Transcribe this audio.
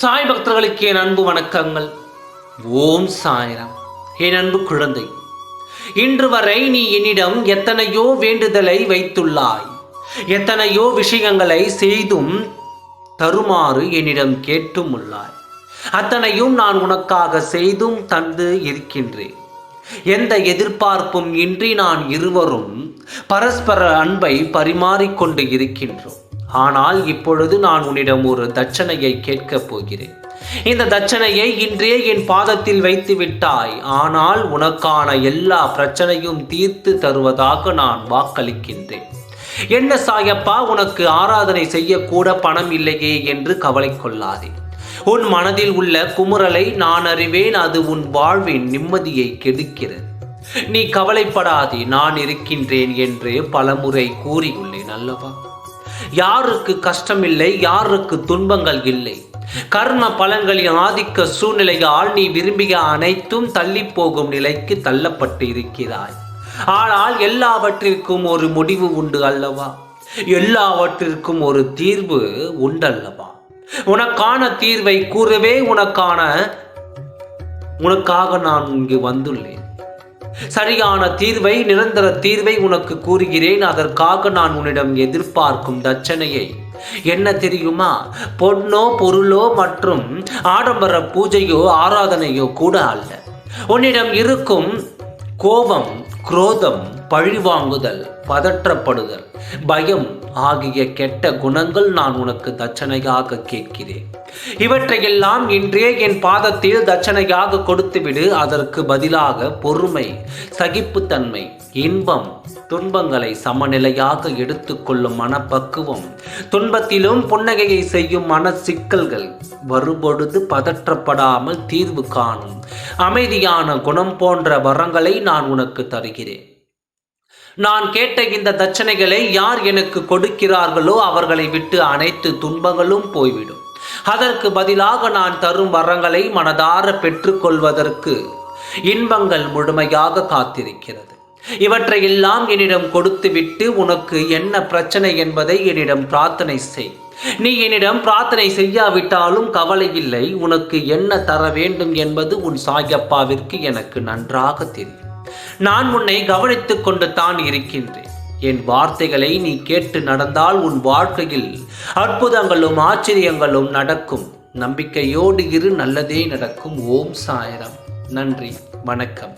சாய் பக்தர்களுக்கு என் அன்பு வணக்கங்கள். ஓம் சாய்ராம். என் அன்பு குழந்தை இன்று வரை நீ என்னிடம் எத்தனையோ வேண்டுதலை வைத்துள்ளாய். எத்தனையோ விஷயங்களை செய்தும் தருமாறு என்னிடம் கேட்டும் உள்ளாய் அத்தனையும் நான் உனக்காக செய்தும் தந்து இருக்கின்றேன். எந்த எதிர்பார்ப்பும் இன்றி நான் இருவரும் பரஸ்பர அன்பை பரிமாறிக்கொண்டு இருக்கின்றோம். ஆனால் இப்பொழுது நான் உன்னிடம் ஒரு தட்சணையை கேட்கப் போகிறேன். இந்த தட்சணையை இன்றே என் பாதத்தில் வைத்து விட்டாய். ஆனால் உனக்கான எல்லா பிரச்சனையும் தீர்த்து தருவதாக நான் வாக்களிக்கின்றேன். என்ன சாயப்பா உனக்கு ஆராதனை செய்யக்கூட பணம் இல்லையே என்று கவலை கொள்ளாதே. உன் மனதில் உள்ள குமுறலை நான் அறிவேன் அது உன் வாழ்வின் நிம்மதியை கெடுக்கிறது. நீ கவலைப்படாதே நான் இருக்கின்றேன் என்று பலமுறை கூறியுள்ளேன் அல்லவா? யாருக்கு கஷ்டமில்லை யாருக்கு துன்பங்கள் இல்லை. கர்ம பலன்களின் ஆதிக்க சூழ்நிலையால் நீ விரும்பிய அனைத்தும் தள்ளி போகும் நிலைக்கு தள்ளப்பட்டு இருக்கிறாய். ஆனால் எல்லாவற்றிற்கும் ஒரு முடிவு உண்டு அல்லவா? எல்லாவற்றிற்கும் ஒரு தீர்வு உண்டல்லவா உனக்கான தீர்வை கூறவே உனக்கான உனக்காக நான் இங்கு வந்துள்ளேன். சரியான தீர்வை நிரந்தர தீர்வை உனக்கு கூறுகிறேன். அதற்காக நான் உன்னிடம் எதிர்பார்க்கும் தட்சணையை. என்ன தெரியுமா? பொன்னோ பொருளோ மற்றும் ஆடம்பர பூஜையோ ஆராதனையோ கூட அல்ல. உன்னிடம் இருக்கும் கோபம் குரோதம் பழிவாங்குதல் பதற்றப்படுதல். பயம் ஆகிய கெட்ட குணங்கள் நான் உனக்கு தட்சணையாக கேட்கிறேன். இவற்றையெல்லாம் இன்றே என் பாதத்தில் தட்சணையாக கொடுத்துவிடு. அதற்கு பதிலாக பொறுமை சகிப்புத்தன்மை இன்பம் துன்பங்களை சமநிலையாக எடுத்துக்கொள்ளும் மனப்பக்குவம் துன்பத்திலும் புன்னகையை செய்யும் மன சிக்கல்கள் வரும்பொழுது பதற்றப்படாமல் தீர்வு காணும் அமைதியான குணம் போன்ற வரங்களை நான் உனக்கு தருகிறேன். நான் கேட்ட இந்த தட்சணைகளை யார் எனக்கு கொடுக்கிறார்களோ அவர்களை விட்டு அனைத்து துன்பங்களும் போய்விடும். அதற்கு பதிலாக நான் தரும் வரங்களை மனதார பெற்றுக்கொள்வதற்கு இன்பங்கள் முழுமையாக காத்திருக்கிறது. இவற்றையெல்லாம் என்னிடம் கொடுத்துவிட்டு உனக்கு என்ன பிரச்சனை என்பதை என்னிடம் பிரார்த்தனை செய். நீ என்னிடம் பிரார்த்தனை செய்யாவிட்டாலும் கவலை இல்லை. உனக்கு என்ன தர வேண்டும் என்பது உன் சாயப்பாவிற்கு எனக்கு நன்றாக தெரியும். நான் உன்னை கவனித்துக் கொண்டு தான் இருக்கின்றேன். என் வார்த்தைகளை நீ கேட்டு நடந்தால் உன் வாழ்க்கையில் அற்புதங்களும் ஆச்சரியங்களும் நடக்கும். நம்பிக்கையோடு இரு நல்லதே நடக்கும். ஓம் சாயரம். நன்றி. வணக்கம்.